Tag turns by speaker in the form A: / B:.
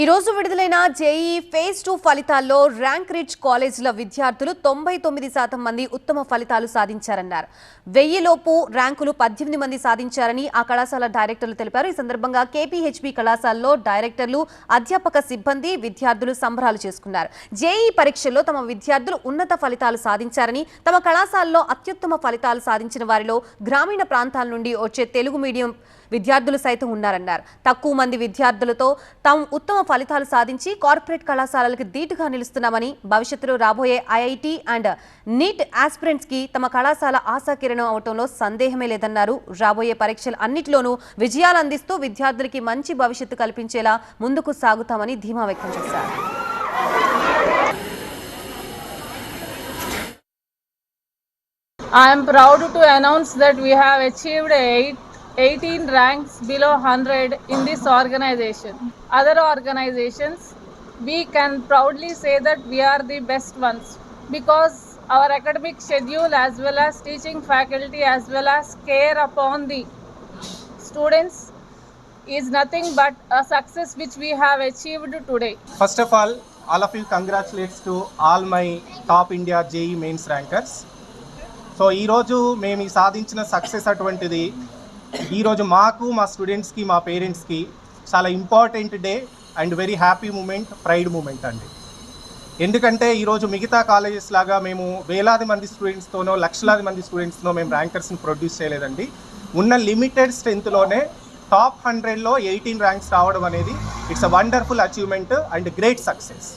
A: ఈ రోజు విడుదలైన జేఈ ఫేజ్ టూ ఫలితాల్లో ర్యాంక్ రిచ్ కాలేజీల విద్యార్థులు తొంభై తొమ్మిది శాతం మంది ఉత్తమ ఫలితాలు సాధించారన్నారు. వెయ్యిలోపు ర్యాంకులు పద్దెనిమిది మంది సాధించారని ఆ కళాశాల డైరెక్టర్లు తెలిపారు. ఈ సందర్భంగా కేపీహెచ్బి కళాశాలలో డైరెక్టర్లు అధ్యాపక సిబ్బంది విద్యార్థులు సంబరాలు చేసుకున్నారు. జేఈ పరీక్షల్లో తమ విద్యార్థులు ఉన్నత ఫలితాలు సాధించారని తమ కళాశాలలో అత్యుత్తమ ఫలితాలు సాధించిన వారిలో గ్రామీణ ప్రాంతాల నుండి వచ్చే తెలుగు మీడియం విద్యార్థులు సైతం ఉన్నారన్నారు. తక్కువ మంది విద్యార్థులతో తాము ఉత్తమ ఫలితాలు సాధించి కార్పొరేట్ కళాశాలలకు ధీటుగా నిలుస్తున్నామని భవిష్యత్తులో రాబోయే ఐఐటి అండ్ నీట్ ఆస్పిరెంట్స్కి తమ కళాశాల ఆశాకిరణం అవటంలో సందేహమే లేదన్నారు. రాబోయే పరీక్షలు అన్నిటిలోనూ విజయాలు అందిస్తూ విద్యార్థులకి మంచి భవిష్యత్తు కల్పించేలా ముందుకు సాగుతామని ధీమా వ్యక్తం చేశారు.
B: I am proud to announce that we have achieved eight, 18 ranks below 100 in this organization. Other organizations, we can proudly say that we are the best ones because our academic schedule as well as teaching faculty as well as care upon the students is nothing but a success which we have achieved today.
C: First of all, all of you congratulates to all my top India JE mains rankers. So ఈరోజు మేము ఈ సాధించిన success అటువంటిది ఈరోజు మాకు మా స్టూడెంట్స్కి మా పేరెంట్స్కి చాలా important day and very happy moment pride moment అండి. ఎందుకంటే ఈరోజు మిగతా కాలేజెస్ లాగా మేము వేలాది మంది స్టూడెంట్స్తోనో లక్షలాది మంది స్టూడెంట్స్తో మేము ర్యాంకర్స్ని ప్రొడ్యూస్ చేయలేదండి. ఉన్న లిమిటెడ్ స్ట్రెంత్లోనే టాప్ హండ్రెడ్లో ఎయిటీన్ ర్యాంక్స్ రావడం అనేది it's a wonderful achievement and great success